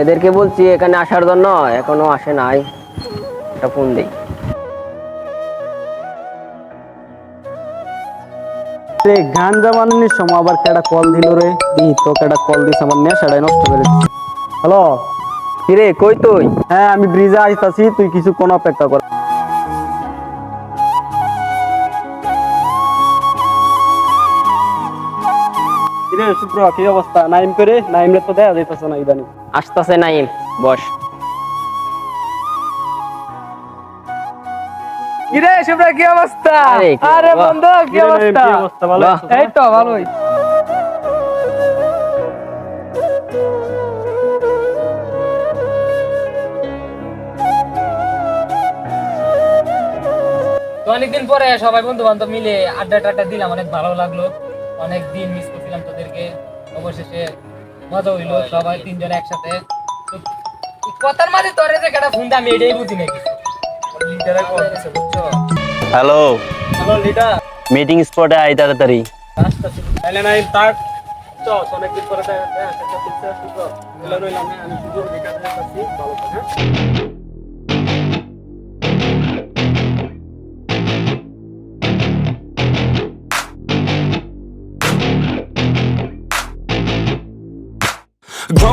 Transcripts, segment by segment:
এদেরকে বলছি এখানে আসার জন্য এখনও আসে নাই। একটা ফোন দিই। রে গাঞ্জা বানানোর সময় আবার কেডা কল দিল রে? দি তো কেডা কল দিস আমার নেশাটাই নষ্ট করে হ্যালো কিরে কই তুই? হ্যাঁ আমি ব্রিজে আসতেছি তুই কিছু কোন অপেক্ষা কর। কিরে কি অবস্থা? নাইম করে? নাইমরে তো দেয়া যাইতাছে না ইদানি। আসতেছে নাইম বস। কিরে শুভ্রা কি অবস্থা? আরে, কি আরে বাহ। বন্ধু কি কিরে নাইম, অবস্থা? কি অবস্থা ভালো বাহ। আছিস? এই তো ভালোই। তো অনেকদিন পরে সবাই বন্ধু বান্ধব মিলে আড্ডা টাড্ডা দিলাম অনেক ভালো লাগল। অনেক দিন মিস করছিলাম তোদেরকে। অবশেষে মজা হইল সবাই তিনজন একসাথে। কথার মাঝে তোরে যে কেটা ফোনটা আমি এটাই বুঝি নাকি লিডারে কল দিছে বুঝছ? হ্যালো। হ্যালো লিডার মিটিং স্পটে আই তাড়াতাড়ি। আসতাছি তাহলে নাইম তাক চল অনেকদিন পরে দেখা হচ্ছে, এলা রইলাম হ্যাঁ, আমি শুক্র দেখা যাচ্ছি ভালো হ্যাঁ?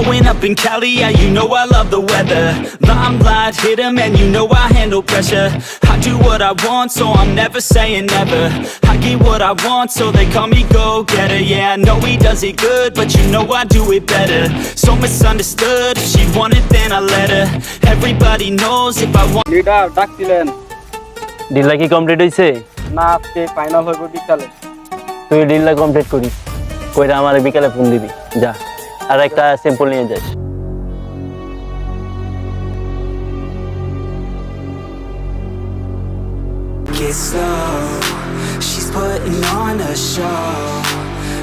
Growing up in Cali, yeah, you know I love the weather. Limelight hit 'em and you know I handle pressure. I do what I want, so I'm never saying never. I get what I want, so they call me go-getter. Yeah, I know he does it good, but you know I do it better. So misunderstood, if she want it, then I let her. Everybody knows if I want. Leader ডাকছিলেন ডিলটা কি complete হয়েছে না আজকে final হইব বিকালে তুই ডিলটা complete করিস কইরা আমার বিকালে ফোন দিবি যা আর একটা স্যাম্পল নিয়ে যাস Get slow. She's putting on a show.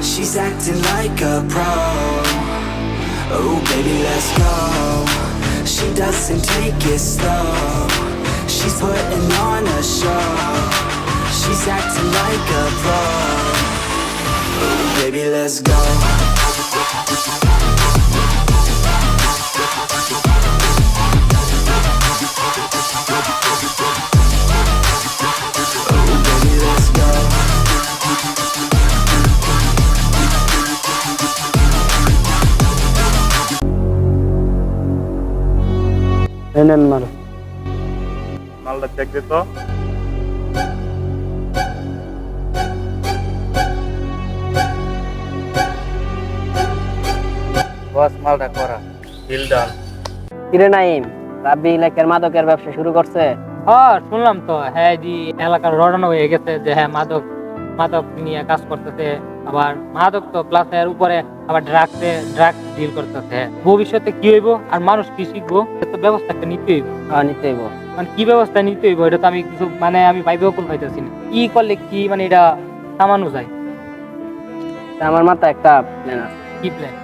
She's acting like a pro. Oh, baby, let's go. She doesn't take it slow. She's putting on a show. She's acting like a pro. Oh, baby, let's go. এনেন মার মালটা check দে তো। বস মালটা করা। Deal কিরে নাইম রাব্বি এলাকার মাদকের ব্যবসা শুরু করছে? হ্যাঁ শুনলাম তো। হ্যাঁ জি এলাকার রটানো হয়ে গেছে যে হ্যাঁ মাদক মাদক নিয়ে কাজ করতেছে আবার মাদক তো প্লাস এর উপরে আবার ড্রাগসে ড্রাগ ডিল করতেছে। ভবিষ্যতে কি হইব? আর মানুষ কি শিখব? তো ব্যবস্থা একটা নিতে হইব। হ্যাঁ নিতে হইব। মানে কি ব্যবস্থা নিতে হইব? এটা তো আমি কিছু মানে আমি ভাইবেও কোন পাইতেছি না। কি করলে কি মানে এটা সামানো যায়। আমার মাথা একটা প্ল্যান আছে। কি প্ল্যান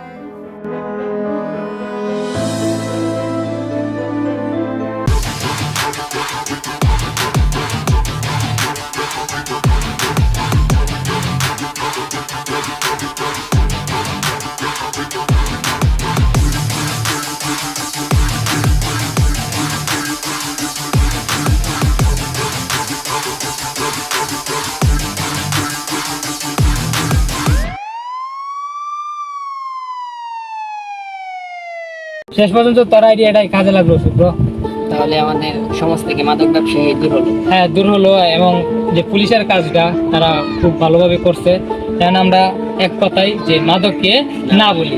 শেষ পর্যন্ত তোর আইডিয়াটাই কাজে লাগল শুভ্র। তাহলে আমাদের সমাজ থেকে মাদক ব্যবসায়ী দূর হলো। হ্যাঁ দূর হলো এবং যে পুলিশের কাজটা তারা খুব ভালোভাবে করছে। যেন আমরা এক কথাই যে মাদককে না বলি।